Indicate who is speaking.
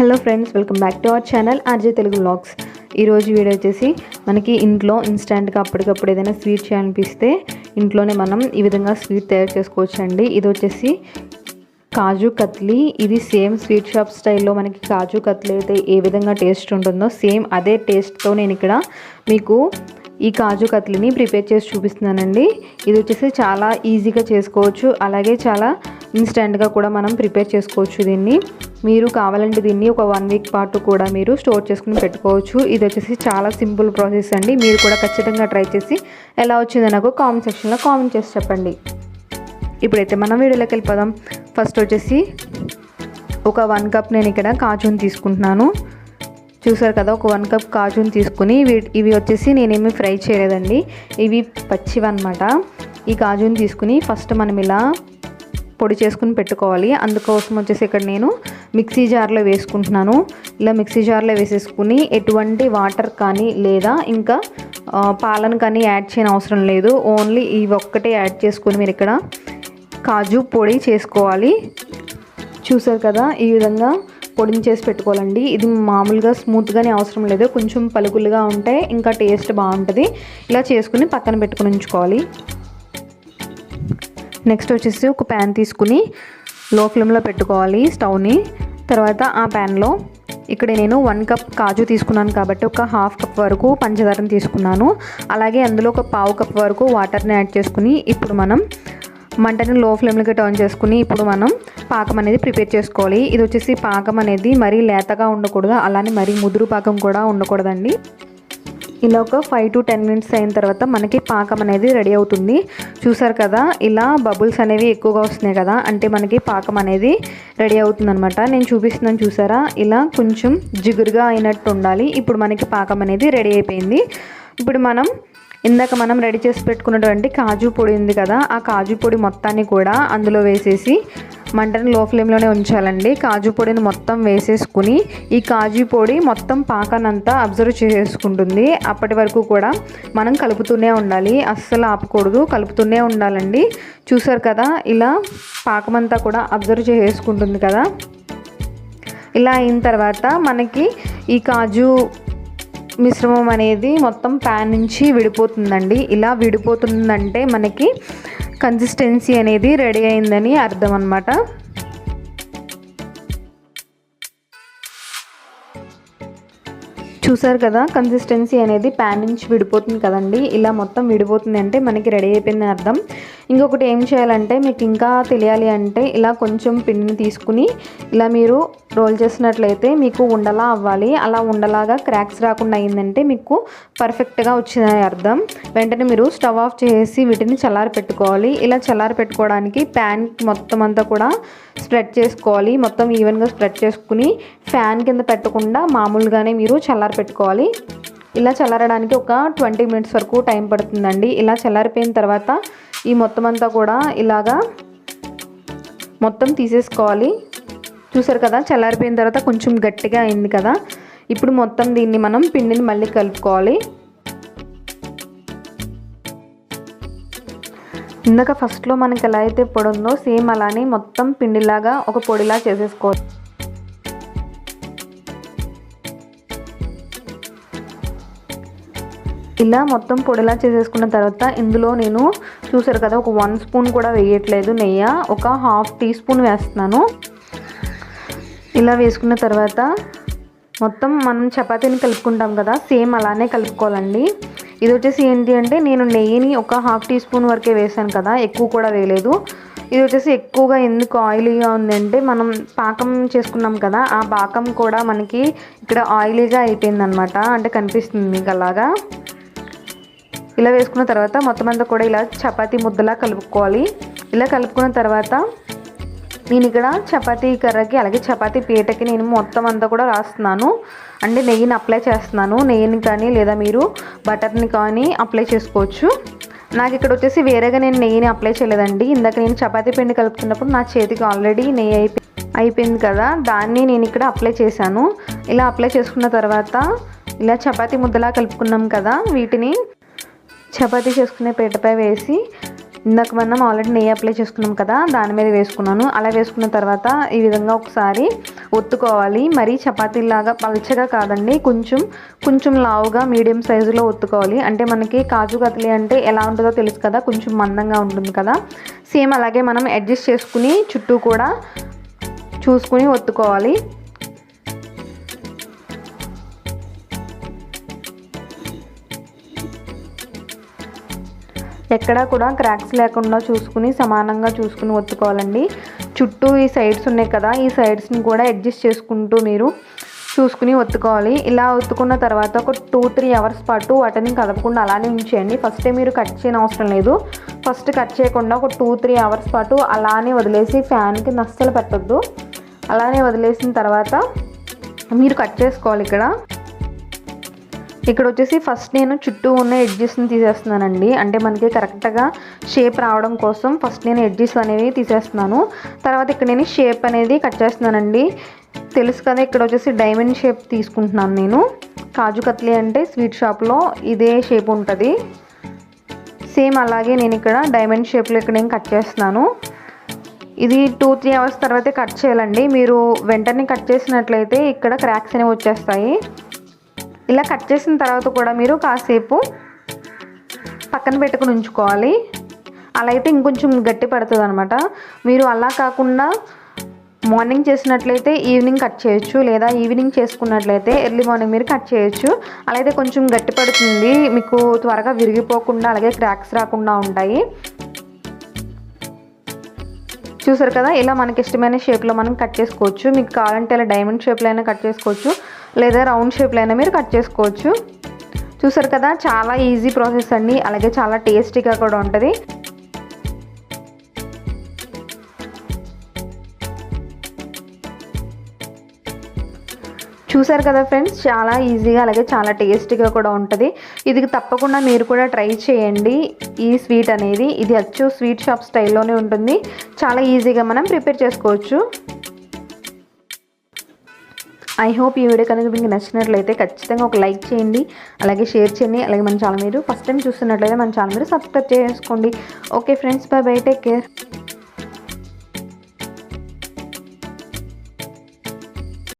Speaker 1: Hello friends welcome back to our channel RJ Telugu vlogs ఈరోజు video వచ్చేసి మనకి ఇంట్లో ఇన్స్టెంట్గా అప్పటికప్పుడు ఏదైనా స్వీట్ చేయాలనిపిస్తే ఇంట్లోనే మనం ఈ విధంగా స్వీట్ తయారు చేసుకోవచ్చండి. ఇది వచ్చేసి కాజు కత్లీ. ఇది సేమ్ స్వీట్ షాప్ స్టైల్లో మనకి కాజు కత్లీ అయితే ఏ విధంగా టేస్ట్ ఉంటుందో సేమ్ అదే టేస్ట్తో నేను ఇక్కడ మీకు ఈ కాజు కత్లీని ప్రిపేర్ చేసి చూపిస్తున్నానండి. ఇది వచ్చేసి చాలా ఈజీగా చేసుకోవచ్చు. అలాగే చాలా ఇన్స్టెంట్గా కూడా మనం ప్రిపేర్ చేసుకోవచ్చు దీన్ని. మీరు కావాలంటే దీన్ని ఒక వన్ వీక్ పాటు కూడా మీరు స్టోర్ చేసుకుని పెట్టుకోవచ్చు. ఇది వచ్చేసి చాలా సింపుల్ ప్రాసెస్ అండి. మీరు కూడా ఖచ్చితంగా ట్రై చేసి ఎలా వచ్చిందో నాకు కామెంట్ సెక్షన్లో కామెంట్ చేసి చెప్పండి. ఇప్పుడైతే మనం వీడియోలోకి వెళ్ళిపోదాం. ఫస్ట్ వచ్చేసి ఒక వన్ కప్ నేను ఇక్కడ కాజుని తీసుకుంటున్నాను. చూసారు కదా ఒక వన్ కప్ కాజుని తీసుకుని ఇవి వచ్చేసి నేనేమి ఫ్రై చేయలేదండి. ఇవి పచ్చివన్నమాట ఈ కాజుని తీసుకుని ఫస్ట్ మనం ఇలా పొడి చేసుకుని పెట్టుకోవాలి. అందుకోసం వచ్చేసి ఇక్కడ నేను మిక్సీ జార్లో వేసుకుంటున్నాను. ఇలా మిక్సీ జార్లో వేసేసుకుని ఎటువంటి వాటర్ కానీ లేదా ఇంకా పాలను కానీ యాడ్ చేయని అవసరం లేదు. ఓన్లీ ఇవి ఒక్కటే యాడ్ చేసుకుని మీరు ఇక్కడ కాజు పొడి చేసుకోవాలి. చూసారు కదా ఈ విధంగా పొడిని చేసి పెట్టుకోవాలండి. ఇది మామూలుగా స్మూత్గానే అవసరం లేదు. కొంచెం పలుకులుగా ఉంటే ఇంకా టేస్ట్ బాగుంటుంది. ఇలా చేసుకుని పక్కన పెట్టుకుని ఉంచుకోవాలి. నెక్స్ట్ వచ్చేసి ఒక ప్యాన్ తీసుకుని లో ఫ్లేమ్లో పెట్టుకోవాలి స్టవ్ని తర్వాత ఆ ప్యాన్లో ఇక్కడ నేను వన్ కప్ కాజు తీసుకున్నాను కాబట్టి ఒక హాఫ్ కప్ వరకు పంచదారని తీసుకున్నాను. అలాగే అందులో ఒక పావు కప్ వరకు వాటర్ని యాడ్ చేసుకుని ఇప్పుడు మనం మంటని లో ఫ్లేమ్లోకి టర్న్ చేసుకుని ఇప్పుడు మనం పాకం అనేది ప్రిపేర్ చేసుకోవాలి. ఇది వచ్చేసి పాకం అనేది మరీ లేతగా ఉండకూడదు అలానే మరీ ముదురు పాకం కూడా ఉండకూడదండి. ఇలా ఒక ఫైవ్ టు టెన్ మినిట్స్ అయిన తర్వాత మనకి పాకం అనేది రెడీ అవుతుంది. చూసారు కదా ఇలా బబుల్స్ అనేవి ఎక్కువగా వస్తున్నాయి కదా అంటే మనకి పాకం అనేది రెడీ అవుతుంది అనమాట నేను చూపిస్తున్నాను చూసారా? ఇలా కొంచెం జిగురుగా అయినట్టు ఉండాలి. ఇప్పుడు మనకి పాకం అనేది రెడీ అయిపోయింది. ఇప్పుడు మనం ఇందాక మనం రెడీ చేసి పెట్టుకున్నటువంటి కాజు పొడి ఉంది కదా ఆ కాజు పొడి మొత్తాన్ని కూడా అందులో వేసేసి మంటను లో ఫ్లేమ్లోనే ఉంచాలండి. కాజు పొడిని మొత్తం వేసేసుకుని ఈ కాజు పొడి మొత్తం పాకానంతా అబ్జర్వ్ చేసుకుంటుంది. అప్పటి వరకు కూడా మనం కలుపుతూనే ఉండాలి. అస్సలు ఆపకూడదు. కలుపుతూనే ఉండాలండి. చూసారు కదా ఇలా పాకమంతా కూడా అబ్జర్వ్ చేసుకుంటుంది కదా. ఇలా అయిన తర్వాత మనకి ఈ కాజు మిశ్రమం అనేది మొత్తం ప్యాన్ నుంచి విడిపోతుందండి. ఇలా విడిపోతుందంటే మనకి కన్సిస్టెన్సీ అనేది రెడీ అయిందని అర్థం అనమాట చూసారు కదా కన్సిస్టెన్సీ అనేది ప్యాన్ నుంచి విడిపోతుంది కదండి. ఇలా మొత్తం విడిపోతుంది అంటే మనకి రెడీ అయిపోయింది అర్థం. ఇంకొకటి ఏం చేయాలంటే మీకు ఇంకా తెలియాలి అంటే ఇలా కొంచెం పిండిని తీసుకుని ఇలా మీరు రోల్ చేసినట్లయితే మీకు ఉండలా అవ్వాలి. అలా ఉండలాగా క్రాక్స్ రాకుండా అయిందంటే మీకు పర్ఫెక్ట్గా వచ్చిందని అర్థం. వెంటనే మీరు స్టవ్ ఆఫ్ చేసి వీటిని చల్లారి పెట్టుకోవాలి. ఇలా చల్లారి పెట్టుకోవడానికి ప్యాన్ మొత్తం అంతా కూడా స్ప్రెడ్ చేసుకోవాలి. మొత్తం ఈవెన్గా స్ప్రెడ్ చేసుకుని ఫ్యాన్ కింద పెట్టకుండా మామూలుగానే మీరు చల్లారి పెట్టుకోవాలి. ఇలా చల్లారడానికి ఒక ట్వంటీ మినిట్స్ వరకు టైం పడుతుందండి. ఇలా చల్లారిపోయిన తర్వాత ఈ మొత్తం అంతా కూడా ఇలాగా మొత్తం తీసేసుకోవాలి. చూసారు కదా చల్లారిపోయిన తర్వాత కొంచెం గట్టిగా అయింది కదా. ఇప్పుడు మొత్తం దీన్ని మనం పిండిని మళ్ళీ కలుపుకోవాలి. ఇందాక ఫస్ట్లో మనకి ఎలా అయితే పొడి ఉందో సేమ్ అలానే మొత్తం పిండిలాగా ఒక పొడిలా చేసేసుకోవచ్చు. ఇలా మొత్తం పొడిలా చేసేసుకున్న తర్వాత ఇందులో నేను చూసారు కదా ఒక వన్ స్పూన్ కూడా వేయట్లేదు నెయ్యి. ఒక హాఫ్ టీ స్పూన్ వేస్తున్నాను. ఇలా వేసుకున్న తర్వాత మొత్తం మనం చపాతీని కలుపుకుంటాం కదా సేమ్ అలానే కలుపుకోవాలండి. ఇది వచ్చేసి ఏంటి అంటే నేను నెయ్యిని ఒక హాఫ్ టీ స్పూన్ వరకే వేసాను కదా ఎక్కువ కూడా వేయలేదు. ఇది వచ్చేసి ఎక్కువగా ఎందుకు ఆయిలీగా ఉందంటే మనం పాకం చేసుకున్నాం కదా ఆ పాకం కూడా మనకి ఇక్కడ ఆయిలీగా అయిపోయింది అనమాట అంటే కనిపిస్తుంది మీకు అలాగా. ఇలా వేసుకున్న తర్వాత మొత్తం అంతా కూడా ఇలా చపాతీ ముద్దలా కలుపుకోవాలి. ఇలా కలుపుకున్న తర్వాత నేను ఇక్కడ చపాతీ కర్రకి అలాగే చపాతీ పీటకి నేను మొత్తం అంతా కూడా రాస్తున్నాను. అంటే నెయ్యిని అప్లై చేస్తున్నాను. నెయ్యిని కానీ లేదా మీరు బటర్ని కానీ అప్లై చేసుకోవచ్చు. నాకు ఇక్కడ వచ్చేసి వేరేగా నేను నెయ్యిని అప్లై చేయలేదండి. ఇందాక నేను చపాతీ పిండి కలుపుతున్నప్పుడు నా చేతికి ఆల్రెడీ నెయ్యి అయిపోయి అయిపోయింది కదా. దాన్ని నేను ఇక్కడ అప్లై చేశాను. ఇలా అప్లై చేసుకున్న తర్వాత ఇలా చపాతీ ముద్దలా కలుపుకున్నాం కదా. వీటిని చపాతీ చేసుకునే పీటపై వేసి ఇందాక మనం ఆల్రెడీ నెయ్యి అప్లై చేసుకున్నాం కదా దాని మీద వేసుకున్నాను. అలా వేసుకున్న తర్వాత ఈ విధంగా ఒకసారి ఒత్తుకోవాలి. మరీ చపాతీలాగా పల్చగా కాదండి కొంచెం కొంచెం లావుగా మీడియం సైజులో ఒత్తుకోవాలి. అంటే మనకి కాజు కతలి అంటే ఎలా ఉంటుందో తెలుసు కదా కొంచెం మందంగా ఉంటుంది కదా. సేమ్ అలాగే మనం అడ్జస్ట్ చేసుకుని చుట్టూ కూడా చూసుకుని ఒత్తుకోవాలి. ఎక్కడా కూడా క్రాక్స్ లేకుండా చూసుకుని సమానంగా చూసుకుని ఒత్తుకోవాలండి. చుట్టూ ఈ సైడ్స్ ఉన్నాయి కదా ఈ సైడ్స్ని కూడా అడ్జస్ట్ చేసుకుంటూ మీరు చూసుకుని ఒత్తుకోవాలి. ఇలా ఒత్తుకున్న తర్వాత ఒక టూ త్రీ అవర్స్ పాటు వాటిని కదపకుండా అలానే ఉంచేయండి. ఫస్ట్ మీరు కట్ చేయని అవసరం లేదు. ఫస్ట్ కట్ చేయకుండా ఒక టూ త్రీ అవర్స్ పాటు అలానే వదిలేసి ఫ్యాన్కి నష్టలు పెట్టద్దు. అలానే వదిలేసిన తర్వాత మీరు కట్ చేసుకోవాలి ఇక్కడ. ఇక్కడ వచ్చేసి ఫస్ట్ నేను చుట్టూ ఉన్న ఎడ్జెస్ని తీసేస్తున్నానండి. అంటే మనకి కరెక్ట్గా షేప్ రావడం కోసం ఫస్ట్ నేను ఎడ్జెస్ అనేవి తీసేస్తున్నాను. తర్వాత ఇక్కడ నేను షేప్ అనేది కట్ చేస్తున్నానండి. తెలుసు కదా ఇక్కడ వచ్చేసి డైమండ్ షేప్ తీసుకుంటున్నాను నేను. కాజు కత్లీ అంటే స్వీట్ షాప్లో ఇదే షేప్ ఉంటుంది. సేమ్ అలాగే నేను ఇక్కడ డైమండ్ షేప్లో ఇక్కడ నేను కట్ చేస్తున్నాను. ఇది టూ త్రీ అవర్స్ తర్వాతే కట్ చేయాలండి. మీరు వెంటనే కట్ చేసినట్లయితే ఇక్కడ క్రాక్స్ అనేవి వచ్చేస్తాయి. ఇలా కట్ చేసిన తర్వాత కూడా మీరు కాసేపు పక్కన పెట్టుకుని ఉంచుకోవాలి. అలా అయితే ఇంకొంచెం గట్టి పడుతుంది అనమాట మీరు అలా కాకుండా మార్నింగ్ చేసినట్లయితే ఈవినింగ్ కట్ చేయొచ్చు లేదా ఈవినింగ్ చేసుకున్నట్లయితే ఎర్లీ మార్నింగ్ మీరు కట్ చేయొచ్చు. అలా అయితే కొంచెం గట్టి పడుతుంది. మీకు త్వరగా విరిగిపోకుండా అలాగే క్రాక్స్ రాకుండా ఉంటాయి. చూసారు కదా ఇలా మనకి ఇష్టమైన షేప్లో మనం కట్ చేసుకోవచ్చు. మీకు కావాలంటే ఇలా డైమండ్ షేప్లో అయినా కట్ చేసుకోవచ్చు. లేదా రౌండ్ షేప్లో అయినా మీరు కట్ చేసుకోవచ్చు. చూసారు కదా చాలా ఈజీ ప్రాసెస్ అండి. అలాగే చాలా టేస్టీగా కూడా ఉంటుంది. చూసారు కదా ఫ్రెండ్స్ చాలా ఈజీగా అలాగే చాలా టేస్టీగా కూడా ఉంటుంది. ఇది తప్పకుండా మీరు కూడా ట్రై చేయండి. ఈ స్వీట్ అనేది ఇది అచ్చు స్వీట్ షాప్ స్టైల్లోనే ఉంటుంది. చాలా ఈజీగా మనం ప్రిపేర్ చేసుకోవచ్చు. ఐ హోప్ ఈ వీడియో కనుక మీకు నచ్చినట్లయితే ఖచ్చితంగా ఒక లైక్ చేయండి అలాగే షేర్ చేయండి అలాగే మన ఛానల్ మీరు ఫస్ట్ టైం చూస్తున్నట్లయితే మన ఛానల్ మీరు సబ్స్క్రైబ్ చేసుకోండి. Okay friends bye bye take care.